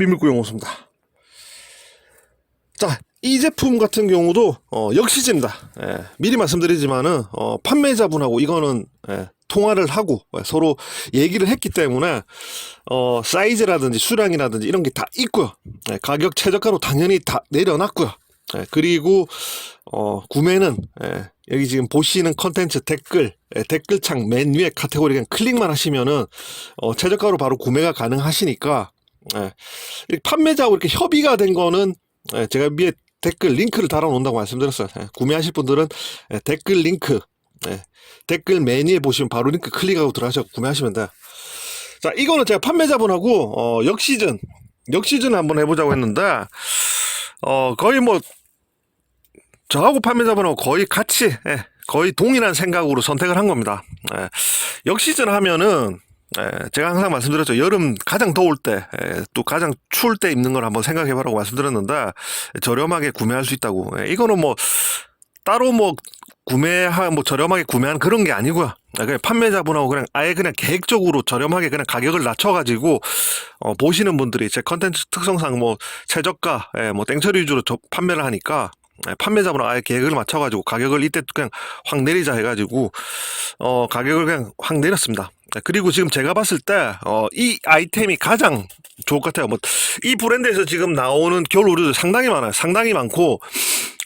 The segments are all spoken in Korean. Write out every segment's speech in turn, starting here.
미밀구용 호수입니다. 자, 이 제품 같은 경우도 어, 역시제입니다. 예, 미리 말씀드리지만은 어, 판매자분하고 이거는 예, 통화를 하고 예, 서로 얘기를 했기 때문에 어, 사이즈라든지 수량이라든지 이런 게 다 있고요. 예, 가격 최저가로 당연히 다 내려놨고요. 예, 그리고 어, 구매는 예, 여기 지금 보시는 컨텐츠 댓글 예, 댓글창 맨 위에 카테고리 그냥 클릭만 하시면은 어, 최저가로 바로 구매가 가능하시니까 판매자하고 이렇게 협의가 된 거는 예, 제가 위에 댓글 링크를 달아놓는다고 말씀드렸어요. 예, 구매하실 분들은 예, 댓글 링크 예, 댓글 메뉴에 보시면 바로 링크 클릭하고 들어가셔서 구매하시면 돼요. 자, 이거는 제가 판매자분하고 어, 역시즌 역시즌 한번 해보자고 했는데 어, 거의 뭐 저하고 판매자분하고 거의 같이 예, 거의 동일한 생각으로 선택을 한 겁니다. 예, 역시즌 하면은 예, 제가 항상 말씀드렸죠. 여름 가장 더울 때, 예, 또 가장 추울 때 입는 걸 한번 생각해 보라고 말씀드렸는데, 저렴하게 구매할 수 있다고. 예, 이거는 뭐, 따로 뭐, 구매하, 뭐, 저렴하게 구매한 그런 게 아니고요. 예, 그냥 판매자분하고 그냥 아예 그냥 계획적으로 저렴하게 그냥 가격을 낮춰가지고, 어, 보시는 분들이 제 컨텐츠 특성상 뭐, 최저가, 예, 뭐, 땡처리 위주로 저- 판매를 하니까, 예, 판매자분하고 아예 계획을 맞춰가지고 가격을 이때 그냥 확 내리자 해가지고, 어, 가격을 그냥 확 내렸습니다. 네, 그리고 지금 제가 봤을 때, 어, 이 아이템이 가장 좋을 것 같아요. 뭐, 이 브랜드에서 지금 나오는 겨울 의류도 상당히 많아요. 상당히 많고,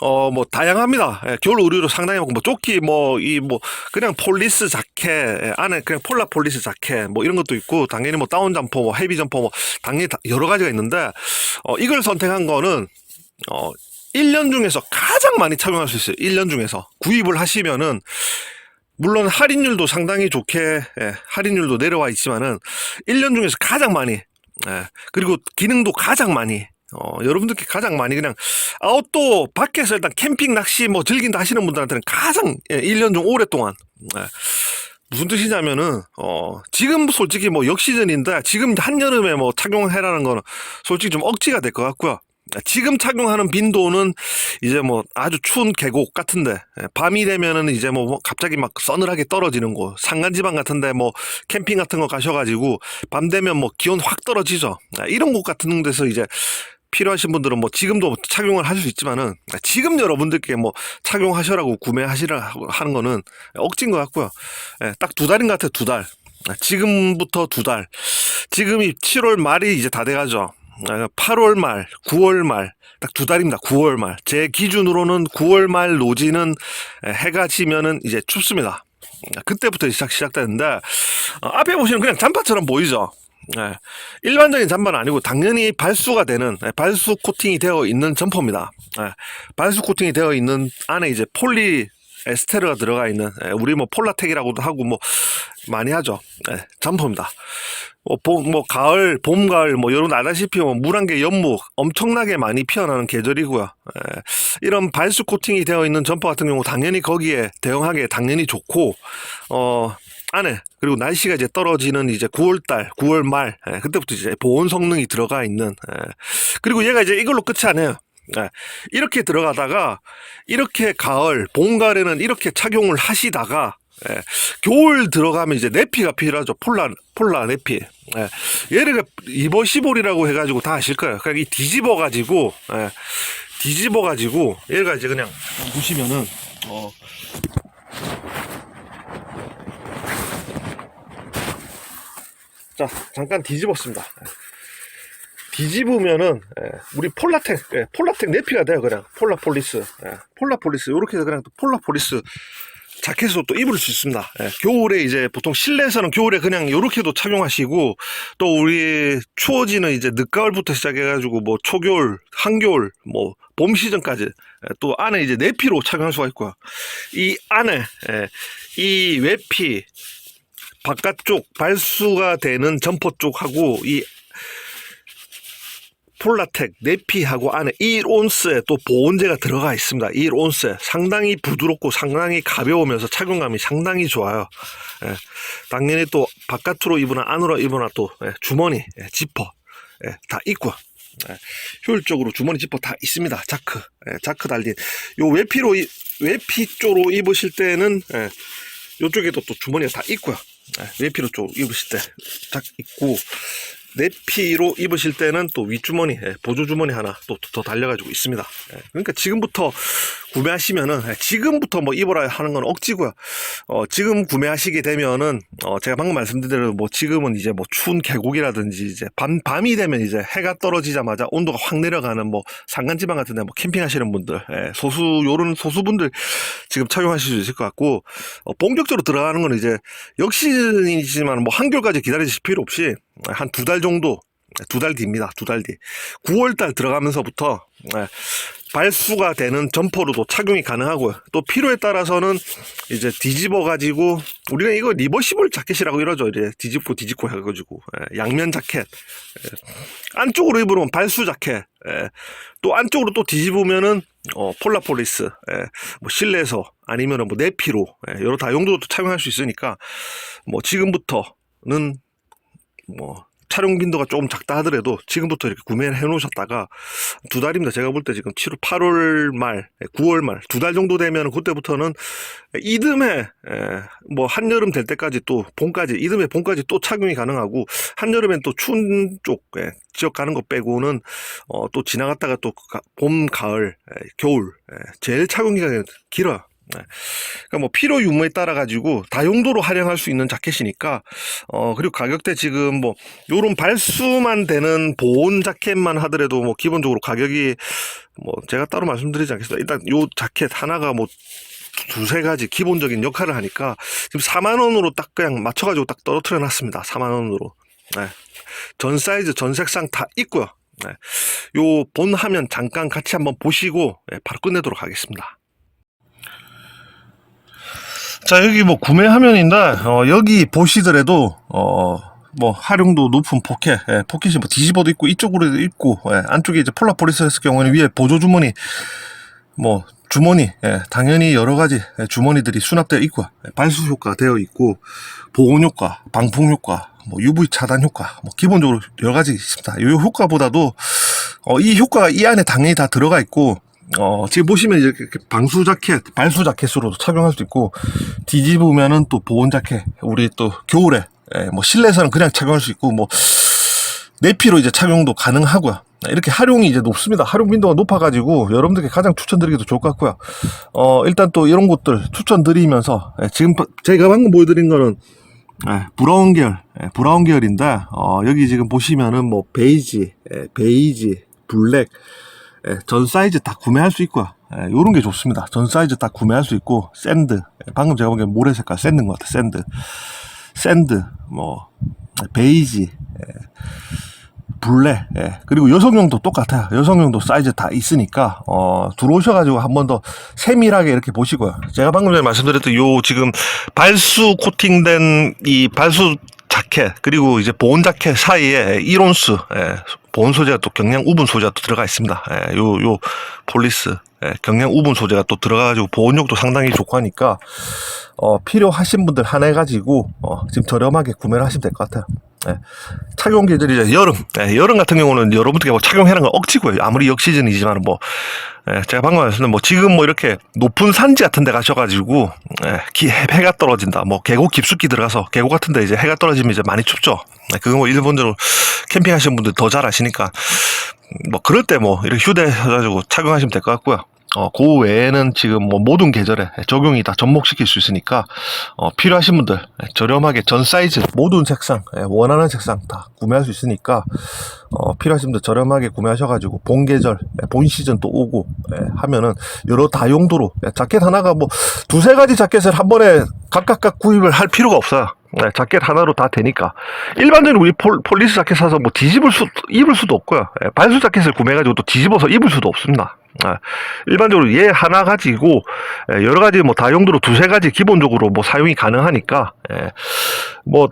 어, 뭐, 다양합니다. 예, 겨울 의류도 상당히 많고, 뭐, 조끼, 뭐, 이, 뭐, 그냥 폴리스 자켓, 예, 안에 그냥 폴라 폴리스 자켓, 뭐, 이런 것도 있고, 당연히 뭐, 다운 점퍼, 뭐, 헤비 점퍼, 뭐, 당연히 다 여러 가지가 있는데, 어, 이걸 선택한 거는, 어, 1년 중에서 가장 많이 착용할 수 있어요. 1년 중에서. 구입을 하시면은, 물론 할인율도 상당히 좋게 예, 할인율도 내려와 있지만은 1년 중에서 가장 많이 예, 그리고 기능도 가장 많이 어, 여러분들께 가장 많이 그냥 아웃도어 밖에서 일단 캠핑 낚시 뭐 즐긴다 하시는 분들한테는 가장 예, 1년 중 오랫동안 예, 무슨 뜻이냐면은 어 지금 솔직히 뭐 역시즌인데 지금 한여름에 뭐 착용해라는 거는 솔직히 좀 억지가 될 것 같고요. 지금 착용하는 빈도는 이제 뭐 아주 추운 계곡 같은데 예, 밤이 되면은 이제 뭐 갑자기 막 서늘하게 떨어지는 곳 산간지방 같은데 뭐 캠핑 같은 거 가셔가지고 밤 되면 뭐 기온 확 떨어지죠. 예, 이런 곳 같은 데서 이제 필요하신 분들은 뭐 지금도 착용을 하실 수 있지만은 지금 여러분들께 뭐 착용하셔라고 구매하시라 하는 거는 억지인 것 같고요. 예, 딱두 달인 것 같아요 두달. 지금부터 두 달. 지금이 7월 말이 이제 다 돼가죠 8월 말, 9월 말, 딱 두 달입니다. 9월 말. 제 기준으로는 9월 말 노지는 해가 지면은 이제 춥습니다. 그때부터 시작, 시작되는데, 어, 앞에 보시면 그냥 잠바처럼 보이죠? 예, 일반적인 잠바는 아니고 당연히 발수가 되는 예, 발수 코팅이 되어 있는 점퍼입니다. 예, 발수 코팅이 되어 있는 안에 이제 폴리 에스테르가 들어가 있는 예, 우리 뭐 폴라텍이라고도 하고 뭐 많이 하죠. 예, 점퍼입니다. 뭐, 봄, 뭐, 가을, 봄, 가을, 뭐, 여러분 알다시피 뭐 물안개 연무 엄청나게 많이 피어나는 계절이고요. 예, 이런 발수 코팅이 되어 있는 점퍼 같은 경우 당연히 거기에 대응하기에 당연히 좋고, 어, 안에, 그리고 날씨가 이제 떨어지는 이제 9월달, 9월 말, 예, 그때부터 이제 보온 성능이 들어가 있는, 예, 그리고 얘가 이제 이걸로 끝이 아니에요. 예, 이렇게 들어가다가, 이렇게 가을, 봄, 가을에는 이렇게 착용을 하시다가, 예, 겨울 들어가면 이제 네피가 필요하죠. 폴라, 폴라 네피. 예, 얘를 리버시볼이라고 해가지고 다 아실 거예요. 그러니까 이 뒤집어가지고, 예, 뒤집어가지고, 얘가 이제 그냥 보시면은, 어, 자, 잠깐 뒤집었습니다. 예. 뒤집으면은 예, 우리 폴라텍 예, 폴라텍 네피가 돼요 그냥 폴라폴리스 예, 폴라폴리스 이렇게 해서 그냥 또 폴라폴리스 자켓으로 또 입을 수 있습니다. 예, 겨울에 이제 보통 실내에서는 겨울에 그냥 이렇게도 착용하시고 또 우리 추워지는 이제 늦가을부터 시작해 가지고 뭐 초겨울, 한겨울, 뭐 봄 시즌까지 예, 또 안에 이제 내피로 착용할 수가 있고요. 이 안에 예, 이 외피 바깥쪽 발수가 되는 점퍼 쪽하고 이 폴라텍 네피하고 안에 1온스에 또 보온제가 들어가 있습니다. 1온스에 상당히 부드럽고 상당히 가벼우면서 착용감이 상당히 좋아요. 예, 당연히 또 바깥으로 입으나 안으로 입으나 또 예, 주머니, 예, 지퍼 예, 다 있고 예, 효율적으로 주머니 지퍼 다 있습니다. 자크, 예, 자크 달린 요 외피로 이- 외피 쪽으로 입으실 때는 예, 요쪽에도 또 주머니가 다 있고요. 예, 외피로 쪽 입으실 때 딱 있고 네피로 입으실 때는 또 윗주머니, 예, 보조주머니 하나 또 더 달려가지고 있습니다. 예, 그러니까 지금부터 구매하시면은, 예, 지금부터 뭐 입어라 하는 건 억지고요. 어, 지금 구매하시게 되면은, 어, 제가 방금 말씀드린 대로 뭐 지금은 이제 뭐 추운 계곡이라든지 이제 밤, 밤이 되면 이제 해가 떨어지자마자 온도가 확 내려가는 뭐 산간지방 같은 데 뭐 캠핑하시는 분들, 예, 소수, 요런 소수분들 지금 착용하실 수 있을 것 같고, 어, 본격적으로 들어가는 건 이제 역시이지만 뭐 한결까지 기다리실 필요 없이 한 두 달 정도 두 달 뒤입니다. 두 달 뒤. 9월 달 들어가면서부터 예, 발수가 되는 점퍼로도 착용이 가능하고요. 또 필요에 따라서는 이제 뒤집어 가지고 우리가 이거 리버시블 자켓이라고 이러죠. 이제 뒤집고 뒤집고 해가지고 예, 양면 자켓 예, 안쪽으로 입으면 발수 자켓 예, 또 안쪽으로 또 뒤집으면은 어, 폴라폴리스 예, 뭐 실내에서 아니면은 뭐 내피로 예, 여러 다 용도로 또 착용할 수 있으니까 뭐 지금부터는 뭐 촬영 빈도가 조금 작다 하더라도 지금부터 이렇게 구매를 해 놓으셨다가 두 달입니다. 제가 볼 때 지금 7월, 8월 말, 9월 말 두 달 정도 되면 그때부터는 이듬해 에, 뭐 한여름 될 때까지 또 봄까지 이듬해 봄까지 또 착용이 가능하고 한여름엔 또 추운 쪽 에, 지역 가는 거 빼고는 어, 또 지나갔다가 또 봄 가을 에, 겨울 에, 제일 착용 기간이 길어요. 네. 그러니까 뭐 필요 유무에 따라 가지고 다용도로 활용할 수 있는 자켓이니까 어 그리고 가격대 지금 뭐 요런 발수만 되는 보온 자켓만 하더라도 뭐 기본적으로 가격이 뭐 제가 따로 말씀드리지 않겠습니다. 일단 요 자켓 하나가 뭐 두세 가지 기본적인 역할을 하니까 지금 4만 원으로 딱 그냥 맞춰 가지고 딱 떨어뜨려 놨습니다. 4만 원으로. 네. 전 사이즈, 전 색상 다 있고요. 네. 요본 화면 잠깐 같이 한번 보시고 네, 바로 끝내도록 하겠습니다. 자 여기 뭐 구매 화면인데 어, 여기 보시더라도 어, 뭐 활용도 높은 포켓 예, 포켓이 뭐 뒤집어도 있고 이쪽으로도 있고 예, 안쪽에 이제 폴라포리스였을 경우에는 위에 보조 주머니 뭐 주머니 예, 당연히 여러 가지 예, 주머니들이 수납되어 있고 예, 발수 효과 되어 있고 보온 효과 방풍 효과 뭐 UV 차단 효과 뭐 기본적으로 여러 가지 있습니다. 이 효과보다도 어, 이 효과가 이 안에 당연히 다 들어가 있고 어, 지금 보시면 이렇게 방수 자켓, 발수 자켓으로도 착용할 수 있고, 뒤집으면은 또 보온 자켓, 우리 또 겨울에, 예, 뭐 실내에서는 그냥 착용할 수 있고, 뭐, 내피로 이제 착용도 가능하고요. 이렇게 활용이 이제 높습니다. 활용 빈도가 높아가지고, 여러분들께 가장 추천드리기도 좋을 것 같고요. 어, 일단 또 이런 것들 추천드리면서, 예, 지금 바- 제가 방금 보여드린 거는, 예, 브라운 계열, 예, 브라운 계열인데, 어, 여기 지금 보시면은 뭐, 베이지, 예, 베이지, 블랙, 예, 전 사이즈 다 구매할 수 있고요. 예, 요런 게 좋습니다. 전 사이즈 다 구매할 수 있고, 샌드. 예, 방금 제가 보기엔 모래 색깔 샌드인 것 같아요. 샌드. 샌드, 뭐, 베이지, 예, 블랙, 예, 그리고 여성용도 똑같아요. 여성용도 사이즈 다 있으니까, 어, 들어오셔가지고 한 번 더 세밀하게 이렇게 보시고요. 제가 방금 전에 말씀드렸던 요 지금 발수 코팅된 이 발수 자켓, 그리고 이제 보온 자켓 사이에 1온스, 예, 보온 소재가 또 경량 우분 소재가 또 들어가 있습니다. 예, 요, 요 폴리스, 예, 경량 우분 소재가 또 들어가가지고 보온력도 상당히 좋고 하니까, 어, 필요하신 분들 하나 해가지고, 어, 지금 저렴하게 구매를 하시면 될 것 같아요. 예. 착용 계절이 이제 여름, 예, 여름 같은 경우는 여러분들께 뭐 착용하는 건 억지고요. 아무리 역시즌이지만 뭐, 예, 제가 방금 말씀드린 뭐 지금 뭐 이렇게 높은 산지 같은 데 가셔가지고, 예, 기, 해- 해가 떨어진다. 뭐 계곡 깊숙이 들어가서 계곡 같은 데 이제 해가 떨어지면 이제 많이 춥죠. 예, 그거 뭐 일본적으로 캠핑 하시는 분들 더 잘 아시니까, 뭐 그럴 때 뭐 이렇게 휴대해가지고 착용하시면 될 것 같고요. 어, 그 외에는 지금 뭐 모든 계절에 적용이 다 접목시킬 수 있으니까, 어, 필요하신 분들, 예, 저렴하게 전 사이즈, 모든 색상, 예, 원하는 색상 다 구매할 수 있으니까, 어, 필요하신 분들 저렴하게 구매하셔가지고, 본 계절, 예, 본 시즌 또 오고, 예, 하면은, 여러 다용도로, 예, 자켓 하나가 뭐, 두세 가지 자켓을 한 번에 각각각 구입을 할 필요가 없어요. 네, 자켓 하나로 다 되니까. 일반적으로 우리 폴, 폴리스 자켓 사서 뭐 뒤집을 수, 입을 수도 없고요. 예, 발수 자켓을 구매해가지고 또 뒤집어서 입을 수도 없습니다. 아, 일반적으로 얘 하나 가지고 예, 여러 가지 뭐 다용도로 두세 가지 기본적으로 뭐 사용이 가능하니까 예, 뭐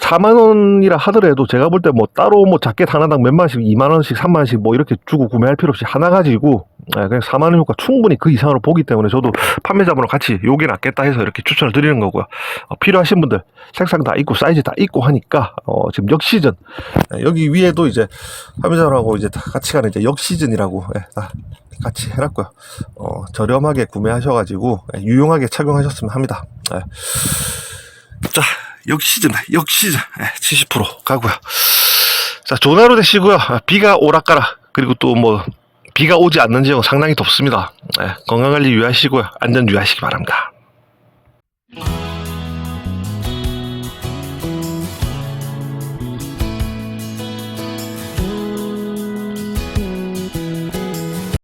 4만 원이라 하더라도 제가 볼 때 뭐 따로 뭐 자켓 하나당 몇만 원씩 2만 원씩 3만 원씩 뭐 이렇게 주고 구매할 필요 없이 하나 가지고 예, 그냥 4만 원 효과 충분히 그 이상으로 보기 때문에 저도 판매자분랑 같이 요게 낫겠다 해서 이렇게 추천을 드리는 거고요. 어, 필요하신 분들 색상 다 있고 사이즈 다 있고 하니까 어, 지금 역시즌 예, 여기 위에도 이제 판매자분하고 이제 다 같이 가는 이제 역시즌이라고 예, 다 같이 해놨고요. 어, 저렴하게 구매하셔가지고 예, 유용하게 착용하셨으면 합니다. 예. 자, 역시즌, 역시즌, 예, 70% 가고요. 자, 하루 되시고요. 아, 비가 오락가락 그리고 또뭐 비가 오지 않는 지역은 상당히 덥습니다. 예, 건강 관리 유의하시고요. 안전 유의하시기 바랍니다.